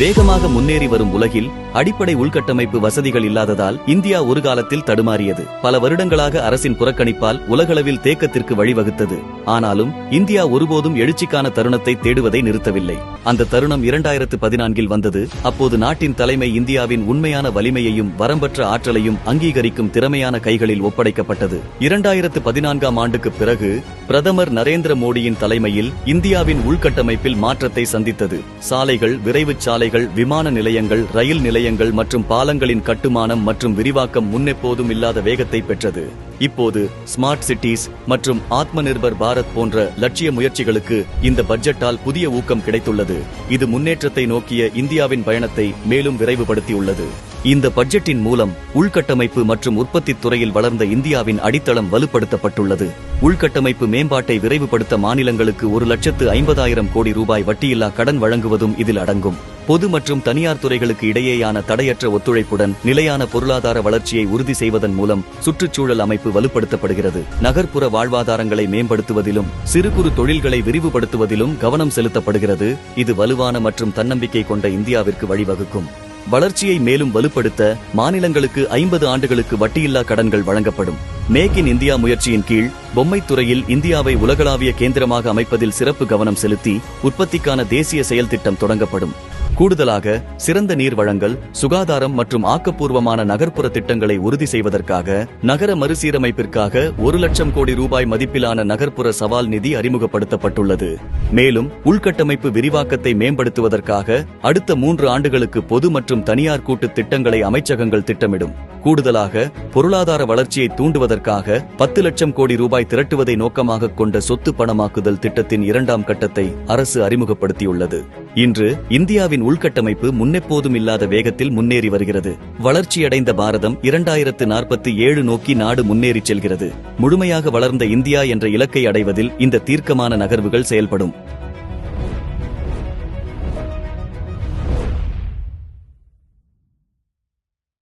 வேகமாக முன்னேறி வரும் உலகில் அடிப்படை உள்கட்டமைப்பு வசதிகள் இல்லாததால் இந்தியா ஒரு காலத்தில் தடுமாறியது. பல வருடங்களாக அரசின் புறக்கணிப்பால் உலகளவில் தேக்கத்திற்கு வழிவகுத்தது. ஆனாலும் இந்தியா ஒருபோதும் எழுச்சிக்கான தருணத்தை தேடுவதை நிறுத்தவில்லை. அந்த தருணம் இரண்டாயிரத்து பதினான்கில் வந்தது. அப்போது நாட்டின் தலைமை இந்தியாவின் உண்மையான வலிமையையும் வரம்பற்ற ஆற்றலையும் அங்கீகரிக்கும் திறமையான கைகளில் ஒப்படைக்கப்பட்டது. இரண்டாயிரத்து பதினான்காம் ஆண்டுக்கு பிறகு பிரதமர் நரேந்திர மோடியின் தலைமையில் இந்தியாவின் உள்கட்டமைப்பில் மாற்றத்தை சந்தித்தது. சாலைகள் விரைவு சாலை சாலைகள் விமான நிலையங்கள் ரயில் நிலையங்கள் மற்றும் பாலங்களின் கட்டுமானம் மற்றும் விரிவாக்கம் முன்னெப்போதும் இல்லாத வேகத்தை பெற்றது. இப்போது ஸ்மார்ட் சிட்டிஸ் மற்றும் ஆத்ம நிர்பர் பாரத் போன்ற லட்சிய முயற்சிகளுக்கு இந்த பட்ஜெட்டால் புதிய ஊக்கம் கிடைத்துள்ளது. இது முன்னேற்றத்தை நோக்கிய இந்தியாவின் பயணத்தை மேலும் விரைவுபடுத்தியுள்ளது. இந்த பட்ஜெட்டின் மூலம் உள்கட்டமைப்பு மற்றும் உற்பத்தி துறையில் வளர்ந்த இந்தியாவின் அடித்தளம் வலுப்படுத்தப்பட்டுள்ளது. உள்கட்டமைப்பு மேம்பாட்டை விரைவுபடுத்த மாநிலங்களுக்கு ஒரு லட்சத்து ஐம்பதாயிரம் கோடி ரூபாய் வட்டியில்லா கடன் வழங்குவதும் இதில் அடங்கும். பொது மற்றும் தனியார் துறைகளுக்கு இடையேயான தடையற்ற ஒத்துழைப்புடன் நிலையான பொருளாதார வளர்ச்சியை உறுதி செய்வதன் மூலம் சுற்றுச்சூழல் அமைப்பு வலுப்படுத்தப்படுகிறது. நகர்ப்புற வாழ்வாதாரங்களை மேம்படுத்துவதிலும் சிறு குறு தொழில்களை விரிவுபடுத்துவதிலும் கவனம் செலுத்தப்படுகிறது. இது வலுவான மற்றும் தன்னம்பிக்கை கொண்ட இந்தியாவிற்கு வழிவகுக்கும். வளர்ச்சியை மேலும் வலுப்படுத்த மாநிலங்களுக்கு ஐம்பது ஆண்டுகளுக்கு வட்டியில்லா கடன்கள் வழங்கப்படும். மேக் இன் இந்தியா முயற்சியின் கீழ் பொம்மை துறையில் இந்தியாவை உலகளாவிய கேந்திரமாக அமைப்பதில் சிறப்பு கவனம் செலுத்தி உற்பத்திக்கான தேசிய செயல் திட்டம் தொடங்கப்படும். கூடுதலாக சிறந்த நீர் வழங்கல் சுகாதாரம் மற்றும் ஆக்கப்பூர்வமான நகர்ப்புற திட்டங்களை உறுதி செய்வதற்காக நகர மறுசீரமைப்பிற்காக ஒரு லட்சம் கோடி ரூபாய் மதிப்பிலான நகர்ப்புற சவால் நிதி அறிமுகப்படுத்தப்பட்டுள்ளது. மேலும் உள்கட்டமைப்பு விரிவாக்கத்தை மேம்படுத்துவதற்காக அடுத்த மூன்று ஆண்டுகளுக்கு பொது மற்றும் தனியார் கூட்டு திட்டங்களை அமைச்சகங்கள் திட்டமிடும். கூடுதலாக பொருளாதார வளர்ச்சியை தூண்டுவதற்காக பத்து லட்சம் கோடி ரூபாய் திரட்டுவதை நோக்கமாக கொண்ட சொத்து பணமாக்குதல் திட்டத்தின் இரண்டாம் கட்டத்தை அரசு அறிமுகப்படுத்தியுள்ளது. இன்று இந்தியாவின் உள்கட்டமைப்பு முன்னெப்போதும் இல்லாத வேகத்தில் முன்னேறி வருகிறது. வளர்ச்சியடைந்த பாரதம் இரண்டாயிரத்து நாற்பத்தி ஏழு நோக்கி நாடு முன்னேறிச் செல்கிறது. முழுமையாக வளர்ந்த இந்தியா என்ற இலக்கை அடைவதில் இந்த தீர்க்கமான நகர்வுகள் செயல்படும்.